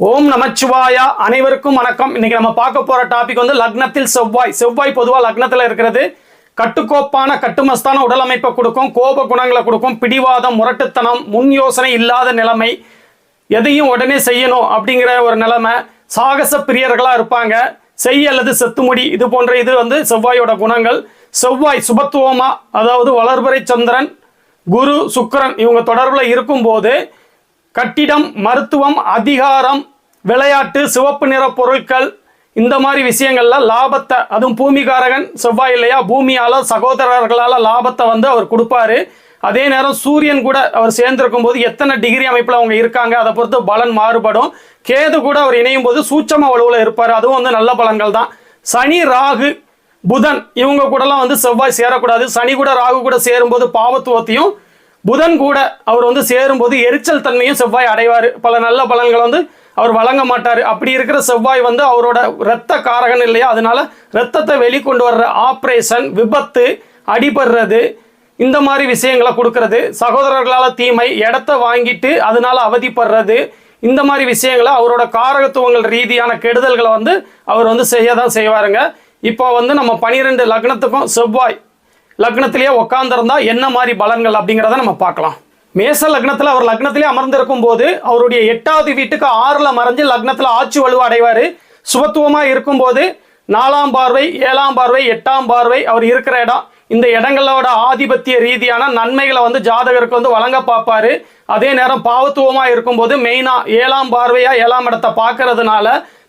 ஓம் நமச்சிவாயா. அனைவருக்கும் வணக்கம். இன்னைக்கு நம்ம பார்க்க போற டாபிக் வந்து லக்னத்தில் செவ்வாய். செவ்வாய் பொதுவா லக்னத்துல இருக்கிறது. கட்டுக்கோப்பான கட்டுமஸ்தான உடல் அமைப்பை கொடுக்கும் கோப குணங்களை கொடுக்கும் பிடிவாதம் முரட்டுத்தனம் முன் யோசனை இல்லாத நிலைமை எதையும் உடனே செய்யணும் அப்படிங்கிற ஒரு நிலைமை சாகச பிரியர்களா இருப்பாங்க. செய் அல்லது செத்துமுடி இது போன்ற இது வந்து செவ்வாயோட குணங்கள். செவ்வாய் சுபத்துவமா அதாவது வளர்பறை சந்திரன் குரு சுக்கரன் இவங்க தொடர்பில் இருக்கும்போது கட்டிடம் மருத்துவம் அதிகாரம் விளையாட்டு சிவப்பு நிற பொருட்கள் இந்த மாதிரி விஷயங்கள்ல லாபத்தை அதுவும் பூமிகாரகன் செவ்வாய் இல்லையா பூமியால சகோதரர்களால லாபத்தை வந்து அவர் கொடுப்பாரு. அதே நேரம் சூரியன் கூட அவர் சேர்ந்திருக்கும் போது எத்தனை டிகிரி அமைப்பில் அவங்க இருக்காங்க அதை பொறுத்து பலன் மாறுபடும். கேது கூட அவர் இணையும் போது சூட்சம வலுவில் இருப்பார். அதுவும் வந்து நல்ல பலன்கள் தான். சனி ராகு புதன் இவங்க கூடலாம் வந்து செவ்வாய் சேரக்கூடாது. சனி கூட ராகு கூட சேரும்போது பாவத்துவத்தையும் புதன் கூட அவர் வந்து சேரும்போது எரிச்சல் தன்மையும் செவ்வாய் அடைவார். பல நல்ல பலன்களை வந்து அவர் வழங்க மாட்டார். அப்படி இருக்கிற செவ்வாய் வந்து அவரோட இரத்த காரகன் இல்லையா? அதனால இரத்தத்தை வெளிக்கொண்டு வர்ற ஆப்ரேஷன் விபத்து அடிபடுறது இந்த மாதிரி விஷயங்களை கொடுக்கறது சகோதரர்களால் தீமை இடத்த வாங்கிட்டு அதனால அவதிப்படுறது இந்த மாதிரி விஷயங்களை அவரோட காரகத்துவங்கள் ரீதியான கெடுதல்களை வந்து அவர் வந்து செய்ய தான் செய்வாருங்க. இப்போ வந்து நம்ம பனிரெண்டு லக்னத்துக்கும் செவ்வாய் லக்னத்திலேயே உட்காந்துருந்தா என்ன மாதிரி பலன்கள் அப்படிங்கிறத நம்ம பார்க்கலாம். மேச லக்னத்தில் அவர் லக்னத்திலே அமர்ந்திருக்கும் போது அவருடைய எட்டாவது வீட்டுக்கு ஆறில் மறைஞ்சு லக்னத்தில் ஆட்சி வலுவ அடைவார். சுபத்துவமாக இருக்கும்போது நாலாம் பார்வை ஏழாம் பார்வை எட்டாம் பார்வை அவர் இருக்கிற இடம். இந்த இடங்களோட ஆதிபத்திய ரீதியான நன்மைகளை வந்து ஜாதகருக்கு வந்து வழங்க பார்ப்பாரு. அதே நேரம் பாவத்துவமாக இருக்கும்போது மெயினாக ஏழாம் பார்வையாக ஏழாம் இடத்தை பார்க்கறதுனால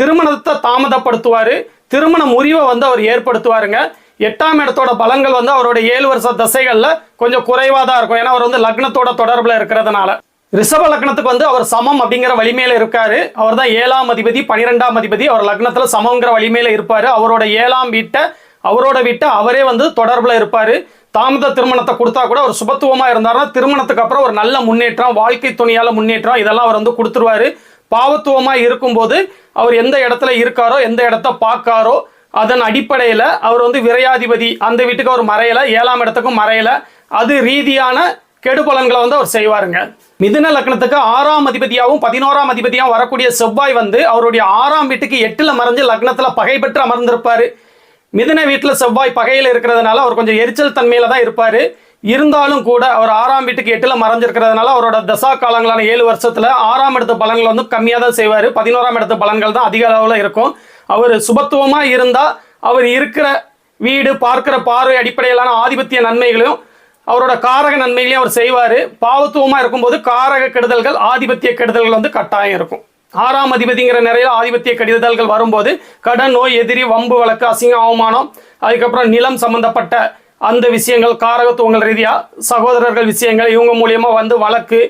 திருமணத்தை தாமதப்படுத்துவார். திருமண முறிவை வந்து அவர் ஏற்படுத்துவாருங்க. எட்டாம் இடத்தோட பலன்கள் வந்து அவரோட ஏழு வருஷ தசைகளில் கொஞ்சம் குறைவாக தான் இருக்கும். ஏன்னா அவர் வந்து லக்னத்தோட தொடர்பில் இருக்கிறதுனால. ரிஷப லக்னத்துக்கு வந்து அவர் சமம் அப்படிங்கிற வலிமையில இருக்காரு. அவர் தான் ஏழாம் அதிபதி பனிரெண்டாம் அதிபதி. அவர் லக்னத்தில் சமங்கிற வலிமையில இருப்பாரு. அவரோட ஏழாம் வீட்டை அவரோட வீட்டை அவரே வந்து தொடர்பில் இருப்பாரு. தாமத திருமணத்தை கொடுத்தா கூட அவர் சுபத்துவமாக இருந்தார்னா திருமணத்துக்கு அப்புறம் ஒரு நல்ல முன்னேற்றம் வாழ்க்கை துணியால் முன்னேற்றம் இதெல்லாம் அவர் வந்து கொடுத்துருவாரு. பாவத்துவமாக இருக்கும்போது அவர் எந்த இடத்துல இருக்காரோ எந்த இடத்த பார்க்காரோ அதன் அடிப்படையில் அவர் வந்து விரையாதிபதி. அந்த வீட்டுக்கு அவர் மறையலை. ஏழாம் இடத்துக்கும் மறையலை. அது ரீதியான கெடுபலன்களை வந்து அவர் செய்வாருங்க. மிதுன லக்னத்துக்கு ஆறாம் அதிபதியாகவும் பதினோராம் அதிபதியாகவும் வரக்கூடிய செவ்வாய் வந்து அவருடைய ஆறாம் வீட்டுக்கு எட்டில் மறைஞ்சு லக்னத்தில் பகை பெற்று அமர்ந்திருப்பார். மிதுன வீட்டில் செவ்வாய் பகையில் இருக்கிறதுனால அவர் கொஞ்சம் எரிச்சல் தன்மையில் தான் இருப்பார். இருந்தாலும் கூட அவர் ஆறாம் வீட்டுக்கு எட்டில் மறைஞ்சிருக்கிறதுனால அவரோட தசா காலங்களான ஏழு வருஷத்தில் ஆறாம் இடத்து பலன்கள் வந்து கம்மியாக தான் செய்வார். பதினோராம் இடத்து பலன்கள் தான் அதிக அளவில் இருக்கும். அவர் சுபத்துவமாக இருந்தால் அவர் இருக்கிற வீடு பார்க்கிற பார்வை அடிப்படையிலான ஆதிபத்திய நன்மைகளையும் அவரோட காரக நன்மைகளையும் அவர் செய்வார். பாவத்துவமாக இருக்கும்போது காரக கெடுதல்கள் ஆதிபத்திய கெடுதல்கள் வந்து கட்டாயம் இருக்கும். ஆறாம் அதிபதிங்கிற நிறைய ஆதிபத்திய கெடுதல்கள் வரும்போது கடன் நோய் எதிரி வம்பு வழக்கு அசிங்க அவமானம் அதுக்கப்புறம் நிலம் சம்பந்தப்பட்ட அந்த விஷயங்கள் காரகத்துவங்கள் ரீதியாக சகோதரர்கள் விஷயங்கள் இவங்க மூலியமாக வந்து வழக்கு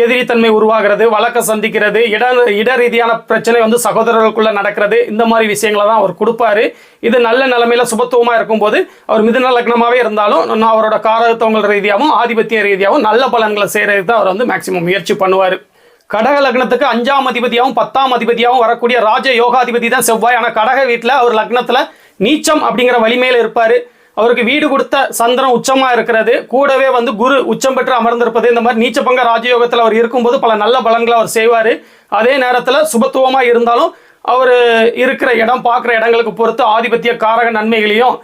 எதிரித்தன்மை உருவாகிறது வழக்க சந்திக்கிறது இட இட ரீதியான பிரச்சனை வந்து சகோதரர்களுக்குள்ள நடக்கிறது. இந்த மாதிரி விஷயங்களை தான் அவர் கொடுப்பாரு. இது நல்ல நிலைமையில சுபத்துவமாக இருக்கும்போது அவர் மிதுன லக்னமாகவே இருந்தாலும் நான் அவரோட காரகத்துவங்கள் ரீதியாகவும் ஆதிபத்திய ரீதியாகவும் நல்ல பலன்களை செய்கிறது தான் அவர் வந்து மேக்சிமம் முயற்சி பண்ணுவார். கடக லக்னத்துக்கு அஞ்சாம் அதிபதியாகவும் பத்தாம் அதிபதியாகவும் வரக்கூடிய ராஜ யோகாதிபதி தான் செவ்வாய். ஆனால் கடக வீட்டில் அவர் லக்னத்தில் நீச்சம் அப்படிங்கிற வலிமையில் இருப்பார். அவருக்கு வீடு கொடுத்த சந்திரன் உச்சமா இருக்கிறது. கூடவே வந்து குரு உச்சம் பெற்று அமர்ந்திருப்பது. இந்த மாதிரி நீச்சபங்க ராஜயோகத்தில் அவர் இருக்கும்போது பல நல்ல பலன்களை அவர் செய்வார். அதே நேரத்தில் சுபத்துவமாக இருந்தாலும் அவர் இருக்கிற இடம் பார்க்குற இடங்களுக்கு பொறுத்து ஆதிபத்திய காரக நன்மைகளையும்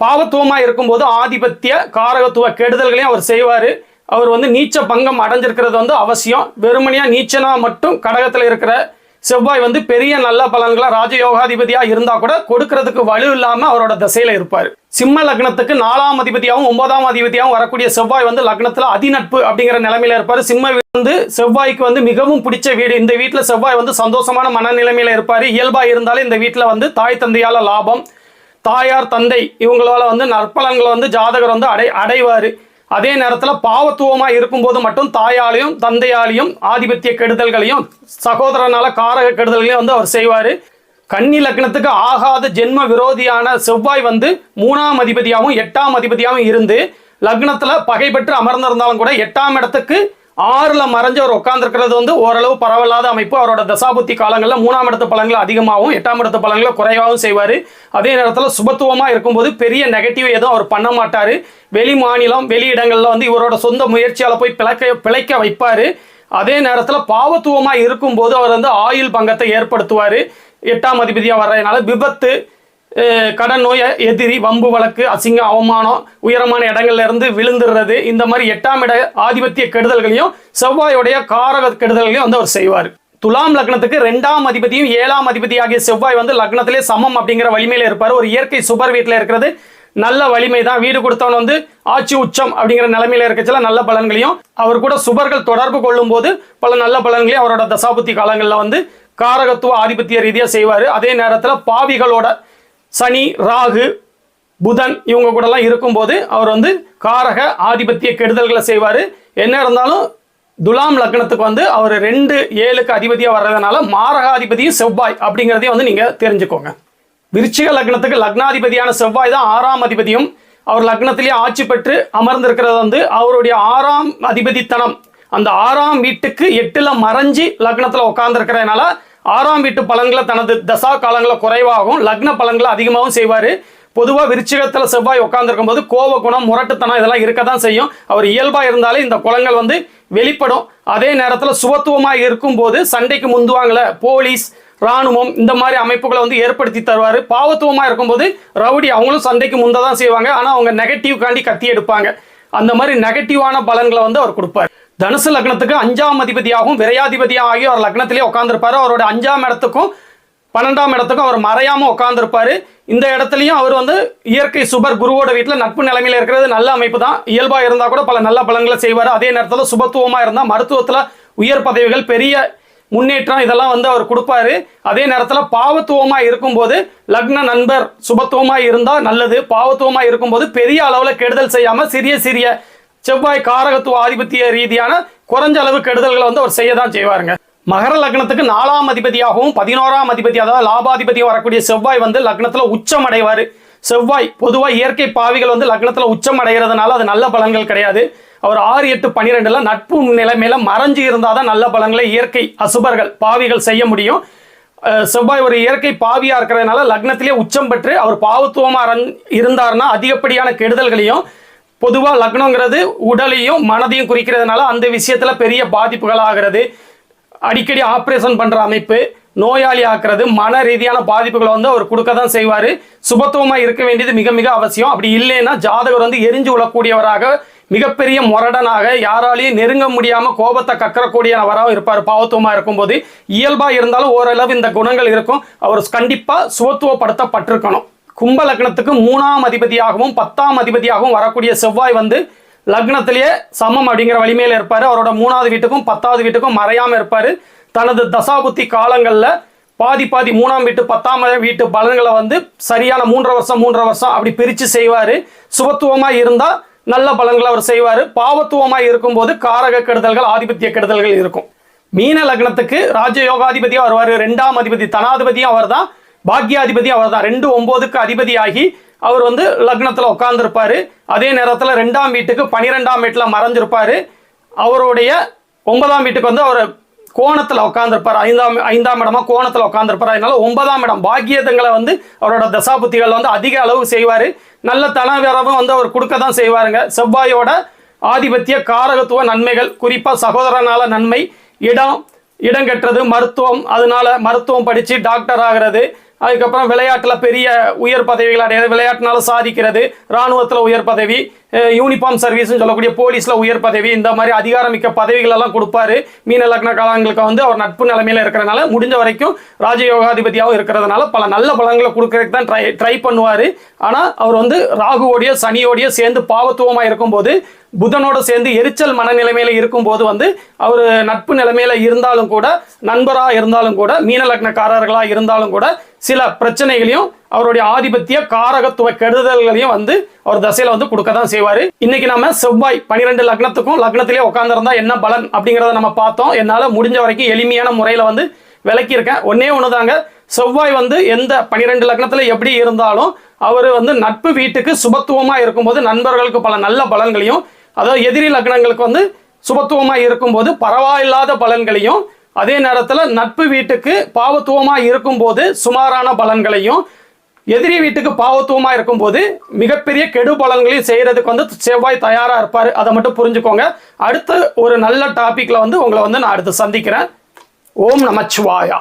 பாவத்துவமாக இருக்கும்போது ஆதிபத்திய காரகத்துவ கெடுதல்களையும் அவர் செய்வார். அவர் வந்து நீச்ச பங்கம் அடைஞ்சிருக்கிறது வந்து அவசியம். வெறுமனையாக நீச்சனா மட்டும் கடகத்தில் இருக்கிற செவ்வாய் வந்து பெரிய நல்ல பலன்களா ராஜயோகாதிபதியா இருந்தா கூட கொடுக்கறதுக்கு வலு இல்லாம அவரோட திசையில இருப்பார். சிம்ம லக்னத்துக்கு நாலாம் அதிபதியாகவும் ஒன்பதாம் அதிபதியாகவும் வரக்கூடிய செவ்வாய் வந்து லக்னத்துல அதிநட்பு அப்படிங்கிற நிலைமையில இருப்பாரு. சிம்ம வந்து செவ்வாய்க்கு வந்து மிகவும் பிடிச்ச வீடு. இந்த வீட்டுல செவ்வாய் வந்து சந்தோஷமான மனநிலைமையில இருப்பாரு. இயல்பா இருந்தாலும் இந்த வீட்டுல வந்து தாய் தந்தையால லாபம் தாயார் தந்தை இவங்களால வந்து நற்பலன்களை வந்து ஜாதகர் வந்து அடை அடைவார். அதே நேரத்தில் பாவத்துவமாக இருக்கும்போது மட்டும் தாயாலையும் தந்தையாலையும் ஆதிபத்திய கெடுதல்களையும் சகோதரனால காரக கெடுதல்களையும் வந்து அவர் செய்வார். கன்னி லக்னத்துக்கு ஆகாத ஜென்ம விரோதியான செவ்வாய் வந்து மூணாம் அதிபதியாகவும் எட்டாம் அதிபதியாகவும் இருந்து லக்னத்தில் பகை பெற்று அமர்ந்திருந்தாலும் கூட எட்டாம் இடத்துக்கு ஆறுல மறைஞ்சு அவர் வந்து ஓரளவு பரவலாத அமைப்பு. அவரோட தசாபுத்தி காலங்களில் மூணாம் இடத்து பலன்கள் அதிகமாகவும் எட்டாம் இடத்து பலன்களை குறைவாகவும் செய்வார். அதே நேரத்தில் சுபத்துவமாக இருக்கும்போது பெரிய நெகட்டிவ் எதுவும் அவர் பண்ண மாட்டார். வெளி மாநிலம் வெளி இடங்களில் வந்து இவரோட சொந்த முயற்சியால் போய் பிழைக்க பிழைக்க வைப்பார். அதே நேரத்தில் பாவத்துவமாக இருக்கும்போது அவர் வந்து ஆயுள் பங்கத்தை ஏற்படுத்துவார். எட்டாம் அதிபதியாக வர்றதுனால விபத்து கடன் நோய் எதிரி வம்பு வழக்கு அசிங்கம் அவமானம் உயரமான இடங்கள்ல இருந்து விழுந்துடுறது இந்த மாதிரி எட்டாம் இட ஆதிபத்திய கெடுதல்களையும் செவ்வாயுடைய காரக கெடுதல்களையும் வந்து அவர் செய்வார். துலாம் லக்னத்துக்கு ரெண்டாம் அதிபதியும் ஏழாம் அதிபதி ஆகிய செவ்வாய் வந்து லக்னத்திலே சமம் அப்படிங்கிற வலிமையில இருப்பார். ஒரு இயற்கை சுபர் வீட்டில் இருக்கிறது. நல்ல வலிமை தான். வீடு கொடுத்தவன் வந்து ஆட்சி உச்சம் அப்படிங்கிற நிலைமையில இருக்கச்சல நல்ல பலன்களையும் அவர் கூட சுபர்கள் தொடர்பு கொள்ளும் போது பல நல்ல பலன்களையும் அவரோட தசாபுத்தி காலங்களில் வந்து காரகத்துவ ஆதிபத்திய ரீதியாக செய்வார். அதே நேரத்தில் பாவிகளோட சனி ராகு புதன் இவங்க கூடலாம் இருக்கும்போது அவர் வந்து காரக ஆதிபத்திய கெடுதல்களை செய்வார். என்ன இருந்தாலும் துலாம் லக்னத்துக்கு வந்து அவர் ரெண்டு ஏழுக்கு அதிபதியாக வர்றதுனால மாரகாதிபதியும் செவ்வாய் அப்படிங்கிறதையும் வந்து நீங்கள் தெரிஞ்சுக்கோங்க. விருச்சிக லக்னத்துக்கு லக்னாதிபதியான செவ்வாய் தான் ஆறாம் அதிபதியும். அவர் லக்னத்திலேயே ஆட்சி பெற்று அமர்ந்திருக்கிறது வந்து அவருடைய ஆறாம் அதிபதித்தனம். அந்த ஆறாம் வீட்டுக்கு எட்டில் மறைஞ்சி லக்னத்தில் உட்காந்துருக்கிறதுனால ஆறாம் வீட்டு பலன்களை தனது தசா காலங்களில் குறைவாகவும் லக்ன பலன்களை அதிகமாகவும் செய்வார். பொதுவாக விருச்சிகத்தில் செவ்வாய் உட்காந்துருக்கும் போது கோப குணம் முரட்டுத்தனம் இதெல்லாம் இருக்க தான் செய்யும். அவர் இயல்பாக இருந்தாலே இந்த குளங்கள் வந்து வெளிப்படும். அதே நேரத்தில் சுபத்துவமாக இருக்கும்போது சண்டைக்கு முந்துவாங்கள போலீஸ் ராணுவம் இந்த மாதிரி அமைப்புகளை வந்து ஏற்படுத்தி தருவார். பாவத்துவமாக இருக்கும்போது ரவுடி அவங்களும் சண்டைக்கு முந்த தான் செய்வாங்க. ஆனால் அவங்க நெகட்டிவ் காண்டி கத்தி எடுப்பாங்க. அந்த மாதிரி நெகட்டிவான பலன்களை வந்து அவர் கொடுப்பார். தனுசு லக்னத்துக்கு அஞ்சாம் அதிபதியாகவும் விரையாதிபதியாக ஆகி அவர் லக்னத்திலே உட்காந்துருப்பாரு அவரோட அஞ்சாம் இடத்துக்கும் பன்னெண்டாம் இடத்துக்கும் அவர் மறையாம உட்காந்துருப்பாரு இந்த இடத்துலையும் அவர் வந்து இயற்கை சுபர் குருவோட வீட்டில் நட்பு நிலைமையில் இருக்கிறது நல்ல அமைப்பு தான். இயல்பாக இருந்தால் கூட பல நல்ல பலன்களை செய்வார். அதே நேரத்தில் சுபத்துவமாக இருந்தால் மருத்துவத்தில் உயர் பதவிகள் பெரிய முன்னேற்றம் இதெல்லாம் வந்து அவர் கொடுப்பாரு. அதே நேரத்தில் பாவத்துவமாக இருக்கும்போது லக்ன நண்பர் சுபத்துவமாக இருந்தால் நல்லது. பாவத்துவமாக இருக்கும்போது பெரிய அளவில் கெடுதல் செய்யாமல் சிறிய சிறிய செவ்வாய் காரகத்துவ ஆதிபத்திய ரீதியான குறைஞ்ச அளவு கெடுதல்களை வந்து அவர் செய்ய தான் செய்வாருங்க. மகர லக்னத்துக்கு நாலாம் அதிபதியாகவும் பதினோராம் அதிபதி அதாவது லாபாதிபதியாக வரக்கூடிய செவ்வாய் வந்து லக்னத்தில் உச்சம் அடைவார் செவ்வாய் பொதுவாக இயற்கை பாவிகள் வந்து லக்னத்தில் உச்சம் அடைகிறதுனால அது நல்ல பலன்கள் கிடையாது. அவர் ஆறு எட்டு பன்னிரெண்டுல நட்பு நிலைமையில மறைஞ்சு இருந்தால் தான் நல்ல பலன்களை இயற்கை அசுபர்கள் பாவிகள் செய்ய முடியும். செவ்வாய் ஒரு இயற்கை பாவியாக இருக்கிறதுனால லக்னத்திலே உச்சம் பெற்று அவர் பாவத்துவமாக இருந்தார்னா இருந்தாருன்னா அதிகப்படியான கெடுதல்களையும் பொதுவாக லக்னங்கிறது உடலையும் மனதையும் குறிக்கிறதுனால அந்த விஷயத்தில் பெரிய பாதிப்புகள் ஆகிறது. அடிக்கடி ஆப்ரேஷன் பண்ணுற அமைப்பு நோயாளி ஆக்குறது மன ரீதியான பாதிப்புகளை வந்து அவர் கொடுக்க தான் செய்வார். சுபத்துவமாக இருக்க வேண்டியது மிக மிக அவசியம். அப்படி இல்லைன்னா ஜாதகர் வந்து எரிஞ்சு விழக்கூடியவராக மிகப்பெரிய முரடனாக யாராலையும் நெருங்க முடியாமல் கோபத்தை கக்கறக்கூடியவராகவும் இருப்பார். பாவத்துவமாக இருக்கும்போது இயல்பாக இருந்தாலும் ஓரளவு இந்த குணங்கள் இருக்கும். அவர் கண்டிப்பாக சுவத்துவப்படுத்தப்பட்டிருக்கணும் கும்ப லக்னத்துக்கு மூணாம் அதிபதியாகவும் பத்தாம் அதிபதியாகவும் வரக்கூடிய செவ்வாய் வந்து லக்னத்திலேயே சமம் அப்படிங்கிற வலிமையில் இருப்பார். அவரோட மூணாவது வீட்டுக்கும் பத்தாவது வீட்டுக்கும் மறையாமல் இருப்பார். தனது தசாபுத்தி காலங்களில் பாதி பாதி மூணாம் வீட்டு பத்தாம் வீட்டு பலன்களை வந்து சரியான மூன்றரை வருஷம் மூன்றரை வருஷம் அப்படி பிரித்து செய்வார். சுபத்துவமாக இருந்தால் நல்ல பலன்களை அவர் செய்வார். பாவத்துவமாக இருக்கும்போது காரக கெடுதல்கள் ஆதிபத்திய கெடுதல்கள் இருக்கும். மீன லக்னத்துக்கு ராஜயோகாதிபதியா வருவார். ரெண்டாம் அதிபதி தனாதிபதியும் அவர் தான் பாக்யாதிபதி அவர் தான் ரெண்டு ஒன்பதுக்கு அதிபதியாகி அவர் வந்து லக்னத்தில் உட்காந்துருப்பார் அதே நேரத்தில் ரெண்டாம் வீட்டுக்கு பனிரெண்டாம் வீட்டில் மறைஞ்சிருப்பார். அவருடைய ஒன்பதாம் வீட்டுக்கு வந்து அவர் கோணத்தில் உட்காந்துருப்பார் ஐந்தாம் ஐந்தாம் இடமா கோணத்தில் உட்காந்துருப்பார் அதனால ஒன்பதாம் இடம் பாக்கியதங்களை வந்து அவரோட தசாபுத்திகள் வந்து அதிக அளவு செய்வார். நல்ல தனவரவும் வந்து அவர் கொடுக்க தான் செய்வாருங்க. செவ்வாயோட ஆதிபத்திய காரகத்துவ நன்மைகள் குறிப்பாக சகோதரனால நன்மை இடம் இடம் கட்டுறது மருத்துவம் அதனால மருத்துவம் படித்து டாக்டர் ஆகிறது அதுக்கப்புறம் விளையாட்டில் பெரிய உயர் பதவிகள் அடையாது விளையாட்டுனாலும் சாதிக்கிறது. இராணுவத்தில் உயர் பதவி. யூனிஃபார்ம் சர்வீஸ்னு சொல்லக்கூடிய போலீஸில் உயர் பதவி இந்த மாதிரி அதிகாரமிக்க பதவிகளெல்லாம் கொடுப்பாரு. மீன லக்ன காலங்களுக்கு வந்து அவர் நட்பு நிலைமையில் இருக்கிறனால முடிஞ்ச வரைக்கும் ராஜயோகாதிபதியாகவும் இருக்கிறதுனால பல நல்ல பலன்களை கொடுக்கறதுக்கு தான் ட்ரை ட்ரை பண்ணுவார். ஆனால் அவர் வந்து ராகுவோடைய சனியோடைய சேர்ந்து பாவத்துவமாக இருக்கும்போது புதனோட சேர்ந்து எரிச்சல் மனநிலைமையில இருக்கும்போது வந்து அவர் நட்பு நிலைமையில இருந்தாலும் கூட நண்பராக இருந்தாலும் கூட மீன லக்னக்காரர்களாக இருந்தாலும் கூட சில பிரச்சனைகளையும் அவருடைய ஆதிபத்திய காரகத்துவ கெடுதல்களையும் வந்து அவர் தசையில வந்து கொடுக்க தான் செய்வார். இன்னைக்கு நம்ம செவ்வாய் பன்னிரெண்டு லக்னத்துக்கும் லக்னத்திலே உட்காந்துருந்தா என்ன பலன் அப்படிங்கிறத நம்ம பார்த்தோம். என்னால் முடிஞ்ச வரைக்கும் எளிமையான முறையில் வந்து விளக்கியிருக்கேன். ஒன்னே ஒன்று தாங்க செவ்வாய் வந்து எந்த பன்னிரெண்டு லக்னத்தில் எப்படி இருந்தாலும் அவர் வந்து நட்பு வீட்டுக்கு சுபத்துவமாக இருக்கும்போது நண்பர்களுக்கு பல நல்ல பலன்களையும் அதாவது எதிரி லக்னங்களுக்கு வந்து சுபத்துவமாக இருக்கும்போது பரவாயில்லாத பலன்களையும் அதே நேரத்தில் நட்பு வீட்டுக்கு பாவத்துவமாக இருக்கும்போது சுமாரான பலன்களையும் எதிரி வீட்டுக்கு பாவத்துவமா இருக்கும்போது மிகப்பெரிய கெடு பலன்களையும் செய்யறதுக்கு வந்து செவ்வாய் தயாரா இருப்பாரு. அதை மட்டும் புரிஞ்சுக்கோங்க. அடுத்து ஒரு நல்ல டாபிக்ல வந்து உங்களை வந்து நான் அடுத்து சந்திக்கிறேன். ஓம் நமச்சிவாயா.